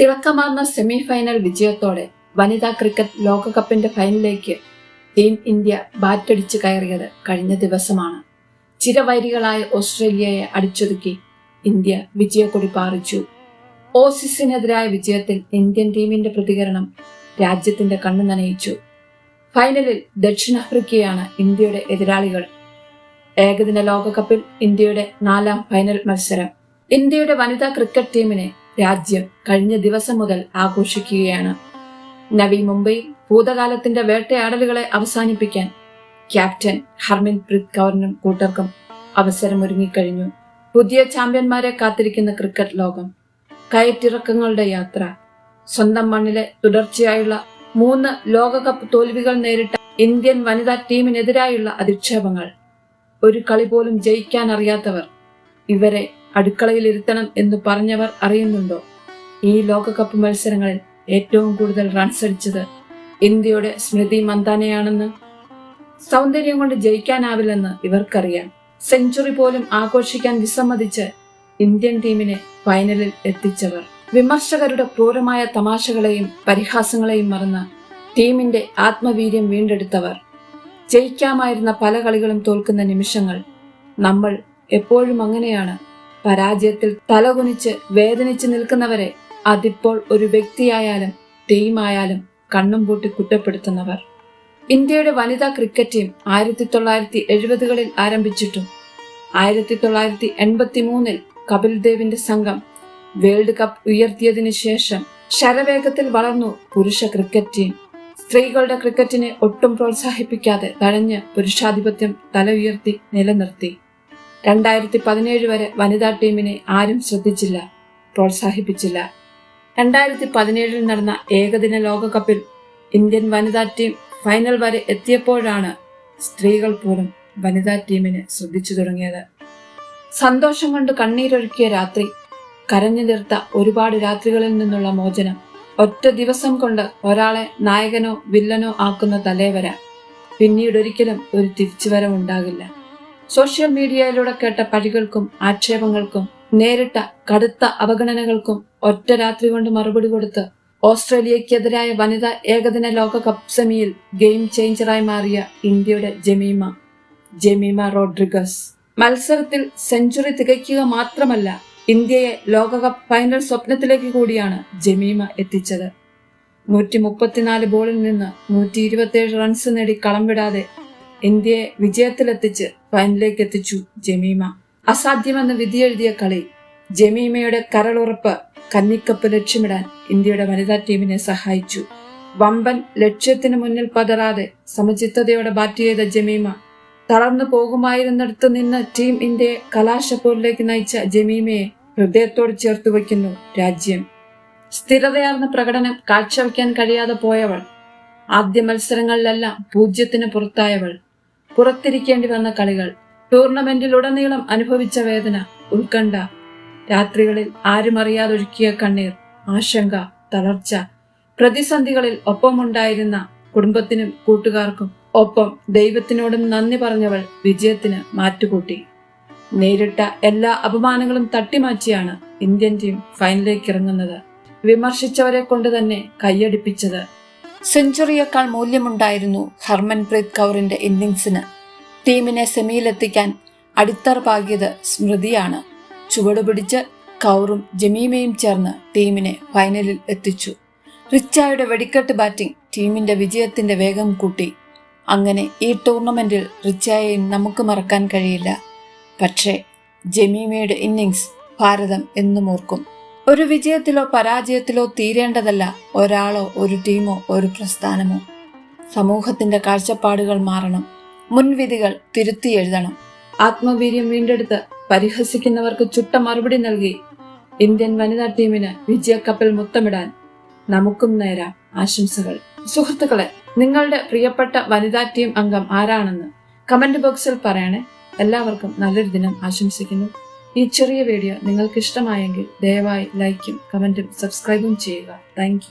തിളക്കമാർന്ന semi final വിജയത്തോടെ വനിതാ cricket ലോകകപ്പിന്റെ ഫൈനലിലേക്ക് ടീം ഇന്ത്യ ബാറ്റടിച്ച് കയറിയത് കഴിഞ്ഞ ദിവസമാണ്. ചിരവൈരികളായ ഓസ്ട്രേലിയയെ അടിച്ചൊതുക്കി ഇന്ത്യ വിജയക്കൊടി പാറിച്ചു. ഓസിസിനെതിരായ വിജയത്തിൽ ഇന്ത്യൻ ടീമിന്റെ പ്രതികരണം രാജ്യത്തിന്റെ കണ്ണു നനയിച്ചു. ഫൈനലിൽ ദക്ഷിണാഫ്രിക്കയാണ് ഇന്ത്യയുടെ എതിരാളികൾ. ഏകദിന ലോകകപ്പിൽ ഇന്ത്യയുടെ നാലാം ഫൈനൽ മത്സരം. ഇന്ത്യയുടെ വനിതാ ക്രിക്കറ്റ് ടീമിനെ രാജ്യം കഴിഞ്ഞ ദിവസം മുതൽ ആഘോഷിക്കുകയാണ്. നവി മുംബൈ ഭൂതകാലത്തിന്റെ വേട്ടയാടലുകളെ അവസാനിപ്പിക്കാൻ ക്യാപ്റ്റൻ ഹർമിൻ പ്രീത് കൗറിനും കൂട്ടർക്കും അവസരമൊരുങ്ങിക്കഴിഞ്ഞു. പുതിയ ചാമ്പ്യന്മാരെ കാത്തിരിക്കുന്ന ക്രിക്കറ്റ് ലോകം കയറ്റിറക്കങ്ങളുടെ യാത്ര സ്വന്തം മണ്ണിലെ തുടർച്ചയായുള്ള മൂന്ന് ലോകകപ്പ് തോൽവികൾ നേരിട്ട ഇന്ത്യൻ വനിതാ ടീമിനെതിരായുള്ള അധിക്ഷേപങ്ങൾ ഒരു കളി പോലും ജയിക്കാൻ അറിയാത്തവർ ഇവരെ അടുക്കളയിൽ ഇരുത്തണം എന്ന് പറഞ്ഞവർ അറിയുന്നുണ്ടോ? ഈ ലോകകപ്പ് മത്സരങ്ങളിൽ ഏറ്റവും കൂടുതൽ റൺസ് അടിച്ചത് ഇന്ത്യയുടെ സ്മൃതി മന്ദാനയാണെന്ന്. സൗന്ദര്യം കൊണ്ട് ജയിക്കാനാവില്ലെന്ന് ഇവർക്കറിയാം. സെഞ്ചുറി പോലും ആഘോഷിക്കാൻ വിസമ്മതിച്ച് ഇന്ത്യൻ ടീമിനെ ഫൈനലിൽ എത്തിച്ചവർ. വിമർശകരുടെ ക്രൂരമായ തമാശകളെയും പരിഹാസങ്ങളെയും മറന്ന് ടീമിന്റെ ആത്മവീര്യം വീണ്ടെടുത്തവർ. ജയിക്കാമായിരുന്ന പല കളികളും തോൽക്കുന്ന നിമിഷങ്ങൾ നമ്മൾ എപ്പോഴും അങ്ങനെയാണ് പരാജയത്തിൽ തലകുനിച്ച് വേദനിച്ച് നിൽക്കുന്നവരെ അതിപ്പോൾ ഒരു വ്യക്തിയായാലും ടീമായാലും കണ്ണും പൂട്ടി കുറ്റപ്പെടുത്തുന്നവർ. ഇന്ത്യയുടെ വനിതാ ക്രിക്കറ്റ് ടീം ആയിരത്തി തൊള്ളായിരത്തി എഴുപതുകളിൽ ആരംഭിച്ചിട്ടും ആയിരത്തി തൊള്ളായിരത്തി എൺപത്തി മൂന്നിൽ കപിൽ ദേവിന്റെ സംഘം വേൾഡ് കപ്പ് ഉയർത്തിയതിനു ശേഷം ശരവേഗത്തിൽ വളർന്നു പുരുഷ ക്രിക്കറ്റ് ടീം. സ്ത്രീകളുടെ ക്രിക്കറ്റിനെ ഒട്ടും പ്രോത്സാഹിപ്പിക്കാതെ തഴഞ്ഞ് പുരുഷാധിപത്യം തല ഉയർത്തി നിലനിർത്തി. രണ്ടായിരത്തി പതിനേഴ് വരെ വനിതാ ടീമിനെ ആരും ശ്രദ്ധിച്ചില്ല പ്രോത്സാഹിപ്പിച്ചില്ല. രണ്ടായിരത്തി പതിനേഴിൽ നടന്ന ഏകദിന ലോകകപ്പിൽ ഇന്ത്യൻ വനിതാ ടീം ഫൈനൽ വരെ എത്തിയപ്പോഴാണ് സ്ത്രീകൾ പോലും വനിതാ ടീമിനെ ശ്രദ്ധിച്ചു തുടങ്ങിയത്. സന്തോഷം കൊണ്ട് കണ്ണീരൊഴുക്കിയ രാത്രി കരഞ്ഞു തീർത്ത ഒരുപാട് രാത്രികളിൽ നിന്നുള്ള മോചനം ഒറ്റ ദിവസം കൊണ്ട് ഒരാളെ നായകനോ വില്ലനോ ആക്കുന്ന തലേവര പിന്നീടൊരിക്കലും ഒരു തിരിച്ചുവരവുണ്ടാകില്ല. സോഷ്യൽ മീഡിയയിലൂടെ കേട്ട പഴികൾക്കും ആക്ഷേപങ്ങൾക്കും നേരിട്ട കടുത്ത അവഗണനകൾക്കും ഒറ്റ രാത്രി കൊണ്ട് മറുപടി കൊടുത്ത് ഓസ്ട്രേലിയക്കെതിരായ വനിതാ ഏകദിന ലോകകപ്പ് സെമിയിൽ ഗെയിം ചേഞ്ചറായി മാറിയ ഇന്ത്യയുടെ ജമീമ ജമീമ റോഡ്രിഗസ്. മത്സരത്തിൽ സെഞ്ചുറി തികയ്ക്കുക മാത്രമല്ല ഇന്ത്യയെ ലോകകപ്പ് ഫൈനൽ സ്വപ്നത്തിലേക്ക് കൂടിയാണ് ജമീമ എത്തിച്ചത്. നൂറ്റി മുപ്പത്തിനാല് ബോളിൽ നിന്ന് നൂറ്റി ഇരുപത്തിയേഴ് റൺസ് നേടി കളം വിടാതെ ഇന്ത്യയെ വിജയത്തിലെത്തിച്ച് ഫൈനലിലേക്ക് എത്തിച്ചു ജമീമ. അസാധ്യമെന്ന് വിധിയെഴുതിയ കളി ജമീമയുടെ കരളുറപ്പ് കന്നിക്കപ്പ് ലക്ഷ്യമിടാൻ ഇന്ത്യയുടെ വനിതാ ടീമിനെ സഹായിച്ചു. വമ്പൻ ലക്ഷ്യത്തിന് മുന്നിൽ പതറാതെ സമചിത്തതയോടെ ബാറ്റ് ചെയ്ത ജമീമ തളർന്നു പോകുമായിരുന്നിടത്ത് നിന്ന് ടീം ഇന്ത്യയെ കലാശപ്പോരിലേക്ക് നയിച്ച ജമീമയെ ഹൃദയത്തോട് ചേർത്ത് വയ്ക്കുന്നു രാജ്യം. സ്ഥിരതയാർന്ന പ്രകടനം കാഴ്ചവെക്കാൻ കഴിയാതെ പോയവൾ ആദ്യ മത്സരങ്ങളിലെല്ലാം പൂജ്യത്തിന് പുറത്തായവൾ പുറത്തിരിക്കേണ്ടി വന്ന കളികൾ ടൂർണമെന്റിലുടനീളം അനുഭവിച്ച വേദന ഉത്കണ്ഠ. രാത്രികളിൽ ആരും അറിയാതൊഴുക്കിയ കണ്ണീർ ആശങ്ക തളർച്ച. പ്രതിസന്ധികളിൽ ഒപ്പമുണ്ടായിരുന്ന കുടുംബത്തിനും കൂട്ടുകാർക്കും ഒപ്പം ദൈവത്തിനോടും നന്ദി പറഞ്ഞവൾ വിജയത്തിന് മാറ്റുകൂട്ടി. നേരിട്ട എല്ലാ അപമാനങ്ങളും തട്ടിമാറ്റിയാണ് ഇന്ത്യൻ ടീം ഫൈനലിലേക്ക് ഇറങ്ങുന്നത് വിമർശിച്ചവരെ കൊണ്ട് തന്നെ കൈയടിപ്പിച്ചത് സെഞ്ചുറിയേക്കാൾ മൂല്യമുണ്ടായിരുന്നു ഹർമൻപ്രീത് കൗറിന്റെ ഇന്നിംഗ്സിന്. ടീമിനെ സെമിയിലെത്തിക്കാൻ അടിത്തറ പാകിയത് സ്മൃതിയാണ്. ചുവടുപിടിച്ച് കൗറും ജമീമയും ചേർന്ന് ടീമിനെ ഫൈനലിൽ എത്തിച്ചു. റിച്ചായുടെ വെടിക്കെട്ട് ബാറ്റിംഗ് ടീമിന്റെ വിജയത്തിന്റെ വേഗം കൂട്ടി. അങ്ങനെ ഈ ടൂർണമെന്റിൽ റിച്ചായെയും നമുക്ക് മറക്കാൻ കഴിയില്ല. പക്ഷേ ജമീമയുടെ ഇന്നിങ്സ് ഭാരതം എന്നും ഓർക്കും. ഒരു വിജയത്തിലോ പരാജയത്തിലോ തീരേണ്ടതല്ല ഒരാളോ ഒരു ടീമോ ഒരു പ്രസ്ഥാനമോ. സമൂഹത്തിന്റെ കാഴ്ചപ്പാടുകൾ മാറണം. മുൻവിധികൾ തിരുത്തി എഴുതണം. ആത്മവീര്യം വീണ്ടെടുത്ത് പരിഹസിക്കുന്നവർക്ക് ചുട്ട മറുപടി നൽകി ഇന്ത്യൻ വനിതാ ടീമിന് വിജയക്കപ്പിൽ മുത്തമിടാൻ നമുക്കും നേരാം ആശംസകൾ. സുഹൃത്തുക്കളെ നിങ്ങളുടെ പ്രിയപ്പെട്ട വനിതാ ടീം അംഗം ആരാണെന്ന് കമന്റ് ബോക്സിൽ പറയണേ. എല്ലാവർക്കും നല്ലൊരു ദിനം ആശംസിക്കുന്നു. ഈ ചെറിയ വീഡിയോ നിങ്ങൾക്ക് ഇഷ്ടമായെങ്കിൽ ദയവായി ലൈക്കും കമന്റും സബ്സ്ക്രൈബും ചെയ്യുക. താങ്ക്